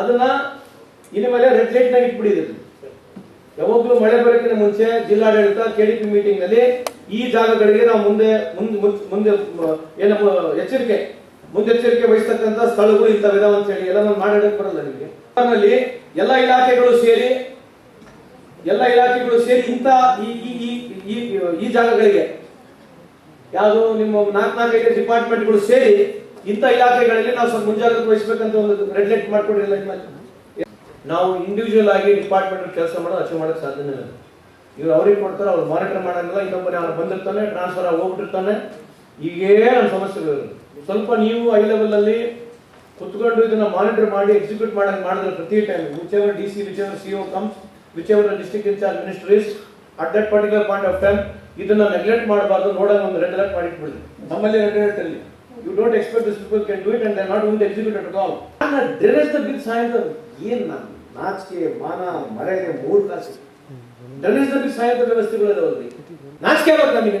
ಅದನ್ನ ಇನ್ನು ಮೇಲೆ ರೆಡ್ ಲೈಟ್ ನಾಗ ಇಟ್ಬಿಡಿದ್ರು ಯಾವಾಗಲೂ ಮಳೆ ಬರೋಕ್ಕಿಂತ ಮುಂಚೆ ಜಿಲ್ಲಾಡಳಿತ ಕೆಡಿಪಿ ಮೀಟಿಂಗ್ನಲ್ಲಿ ಈ ಜಾಗಗಳಿಗೆ ನಾವು ಮುಂದೆ ಮುಂದೆ ಏನು ಎಚ್ಚರಿಕೆ ಮುಂದೆಚ್ಚರಿಕೆ ವಹಿಸ್ತಕ್ಕಂತ ಸ್ಥಳಗಳು ಇಂಥವಿದಾವ ಅಂತ ಹೇಳಿ ಎಲ್ಲ ಮಾಡಕ್ ಬರಲ್ಲ ನಿಮಗೆ. ಅದರಲ್ಲಿ ಎಲ್ಲ ಇಲಾಖೆಗಳು ಸೇರಿ, ಎಲ್ಲ ಇಲಾಖೆಗಳು ಸೇರಿ ಇಂಥ ಈ ಜಾಗಗಳಿಗೆ, ಯಾವುದು ನಿಮ್ಮ ನಾಲ್ಕು ನಾಲ್ಕೈದು ಡಿಪಾರ್ಟ್ಮೆಂಟ್ಗಳು ಸೇರಿ ಇಂಥ ಇಲಾಖೆಗಳಲ್ಲಿ ನಾವು ಸ್ವಲ್ಪ ಮುಂಜಾಗ್ರತೆ ವಹಿಸ್ಬೇಕಂತ ಒಂದು ರೆಡ್ ಲೈಟ್ ಮಾಡ್ಕೊಂಡಿರಲ್ಲ ನಾವು ಇಂಡಿವಿಜುವಲ್ ಆಗಿ ಡಿಪಾರ್ಟ್ಮೆಂಟ್ ಕೆಲಸ ಮಾಡೋದು ಅಚೀವ್ ಮಾಡೋಕೆ ಸಾಧ್ಯನೇ ಇಲ್ಲ. ಇವ್ರು ಅವ್ರಿಗೆ ಕೊಡ್ತಾರೆ, ಅವ್ರು ಮಾನಿಟರ್ ಮಾಡೋಂಗಿಲ್ಲ ಇನ್ನೊಬ್ಬನೇ ಅವ್ನು ಬಂದಿರ್ತಾನೆ ಟ್ರಾನ್ಸ್ಫರ್ ಆಗಿ ಹೋಗ್ಬಿಟ್ಟಿರ್ತಾನೆ. ಈಗೇ ನಮ್ಮ ಸಮಸ್ಯೆಗಳು ಸ್ವಲ್ಪ ನೀವು ಐ ಲೆವೆಲ್ ಅಲ್ಲಿ ಕುತ್ಕೊಂಡು ಇದನ್ನ ಮಾನಿಟರ್ ಮಾಡಿ ಎಕ್ಸಿಕ್ಯೂಟ್ ಮಾಡಂಗೆ ಮಾಡಿದ್ರೆ ಪ್ರತಿ time whichever D C whichever O comes whichever district incharge minister is at that particular point of time ಇದನ್ನ ನೆಗ್ಲೆಕ್ಟ್ ಮಾಡಬಾರ್ದು ನೋಡೋಕೆ ಒಂದು ರೆಡ್ ಅಲರ್ಟ್ ಮಾಡಿಟ್ಬಿಡಿ. ನಮ್ಮಲ್ಲಿ ರೆಡ್ ಅಲರ್ಟ್ ಅಲ್ಲಿ. You don't expect this people can do it and not don't execute at all drainage the bill ಸಾಯಂತ ಏನ್ ನಾನು? ನಾಚಿಕೆ, ಮಾನ, ಮರೆಗೆ ಮೂರು ಕಾಸು ಡ್ರೆನೇಜ್ ದ ಬಿಲ್ ಸಾಯಂತ್ರ ವ್ಯವಸ್ಥೆಗಳು ಇದಾವಲ್ರಿ ನಾಚಿಕೆ ಆಗ್ಬೇಕು ನಮಗೆ.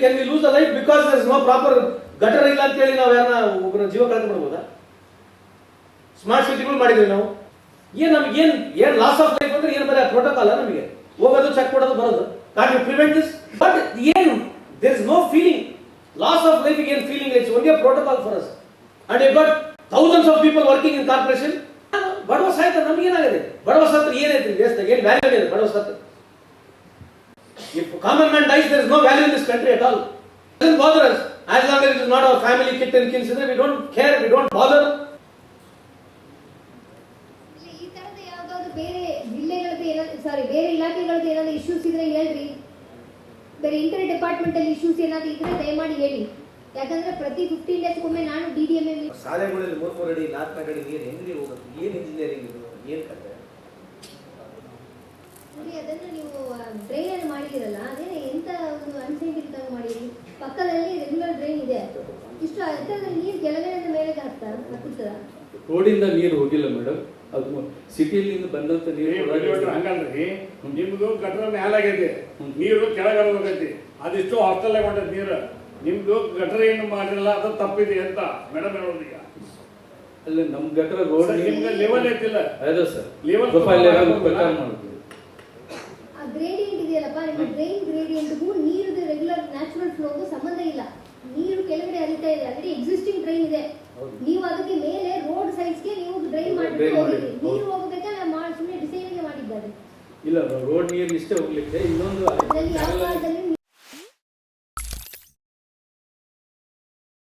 Can we lose the life because there no proper gutter ಇಲ್ಲ ಅಂತ ಹೇಳಿ ನಾವು ಯಾರನ್ನ ಒಬ್ಬರ ಜೀವ ಕಳ್ಕೊಂಡ್ಬಿಡ್ಬೋದಾ ಸ್ಮಾರ್ಟ್ ಸಿಟಿಗಳು ಮಾಡಿದ್ವಿ ನಾವು. ಏನ್ ನಮ್ಗೆ ಏನ್ ಏನ್ ಲಾಸ್ ಆಫ್ ಲೈಫ್ ಅಂದ್ರೆ ಏನ್ ಬರೀ ಪ್ರೋಟೋಕಾಲ ನಮಗೆ? ಹೋಗೋದು ಚೆಕ್ ಮಾಡೋದು ಬರೋದು. Can you prevent this but ಏನು there is no feeling loss of life ಏನ್ feeling it's a protocol for us. And if got thousands of people working in corporation, ಬಡವ ಸಾಯ್ತ ನಮ್ಗೆ ಏನಾಗಿದೆ ಬಡವ ಸತ್ರ ಏನೈತಿ ದೇಶದಾಗ ಏನ್ ವ್ಯಾಲ್ಯೂ ಇದೆ ಬಡವ ಸತ್ರ if common man dies, there is no value in this country at all. It bother not our family, kith and kin, we don't care, we don't bother. ಇಲ್ಲಿ ಈ ತರದ ಯಾವ್ದಾದ್ರು ಬೇರೆ ಜಿಲ್ಲೆಗಳದ್ದು ಏನಾದ್ರು ಸಾರಿ ಬೇರೆ ಇಲಾಖೆಗಳದ್ದು ಏನಾದ್ರು ಇಶ್ಯೂಸ್ ಇದ್ರೆ ಹೇಳ್ರಿ ಬೇರೆ ಇಂಟರ್ ಡಿಪಾರ್ಟ್ಮೆಂಟ್ ಇಶ್ಯೂಸ್ ಏನಾದ್ರು ಇದ್ರೆ ದಯಮಾಡಿ ಹೇಳಿ ಯಾಕಂದ್ರೆ ಪ್ರತಿ ಫಿಫ್ಟೀನ್ ಡೇಸ್ ಒಮ್ಮೆ ನಾನು ಡಿ ಡಿ ಎಂ ಎಲ್ ಶಾಲೆಗಳಲ್ಲಿ ಮೂರ್ ಮೂರು ಅಡಿ ನಾಲ್ಕು ಅಡಿ ನೀರು ಹೆಂಗ್ರಿ ಹೋಗುತ್ತೆ ಏನ್ ಇಂಜಿನಿಯರಿಂಗ್ ಇದು? ಏನ್ ಕತೆ? ಅದನ್ನ ನೀವು ಡ್ರೈನ್ ಮಾಡಿದಿರಲ್ಲ ಅದೇನೆ ಎಂತ ಒಂದು ಅನ್ಸೈಂಟಿಫಿಕ್ ಮಾಡಿರಿ ಪಕ್ಕದಲ್ಲಿ ರೆಗ್ಯುಲರ್ ಡ್ರೈನ್ ಇದೆ. ಇಷ್ಟು ಎತ್ತರದಲ್ಲಿ ನೀರು ಕೆಳಗಡೆಯಿಂದ ಮೇಲೆ ಹಾಕ್ತಾ ಹತ್ತುತ್ತದ ರೋಡಿಂದ ನೀರು ಹೋಗಿಲ್ಲ ಮೇಡಮ್. ಅದು ಸಿಟಿಯಿಂದ ಬಂದಂತ ನೀರು ಹಂಗಲ್ರಿ. ನಿಮ್ದು ಗಟ್ರ ಮ್ಯಾಲಾಗೈತಿ. ನೀರು ಕೆಳಗಡೆ ಹೋಗೈತಿ. ಅದಿಷ್ಟು ಹಾಸ್ಟೆಲ್ ನೀರು. ನಿಮ್ದು ಗಟ್ರ ಏನು ಮಾಡಿರಲ್ಲ ಅದು ತಪ್ಪಿದೆ ಅಂತ ಮೇಡಮ್ ಹೇಳೋದೀಗ. ಅಲ್ಲ ನಮ್ ಗಟ್ರ ರೋಡ್ ನಿಮ್ಗೆ ಲೆವೆಲ್ ಐತಿಲ್ಲ ಅದೇ ಸರ್. Level profile level? ಮಾಡ್ತೀವಿ ಆ ಗ್ರೇಡಿಯಂಟ್ ಇದೆಯಲ್ಲಪ್ಪ ನಿಮ್ಮ ಡ್ರೈನ್ ಗ್ರೇಡಿಯಂಟ್ಗೂ ನೀರುದು ರೆಗ್ಯುಲರ್ ನ್ಯಾಚುರಲ್ ಫ್ಲೋಗೂ ಸಂಬಂಧ ಇಲ್ಲ. ನೀರು ಕೆಳಗಡೆ ಹರಿತಾ ಇದೆ ಆಲ್ರೆಡಿ ಎಕ್ಸಿಸ್ಟಿಂಗ್ ಡ್ರೈನ್ ಇದೆ. ನೀವು ಅದಕ್ಕೆ ಮೇಲೆ ರೋಡ್ ಸೈಡ್ಸ್ಗೆ ನೀವು ಡ್ರೈನ್ ಮಾಡಿಬಿಟ್ಟು ಹೋಗಿದ್ರಿ. ನೀರು ಹೋಗಬೇಕಾದ್ರೆ ಮಾಡಿ ಸುಮ್ಮನೆ ಡಿಸೈನಿಂಗ್ ಮಾಡಿದ್ದಾರೆ ಇಲ್ಲ ರೋಡ್ ನೀರು ಇಷ್ಟೇ ಹೋಗ್ಲಿಕ್ಕೆ ಇನ್ನೊಂದು ಯಾವ ಕಾಲದಲ್ಲಿ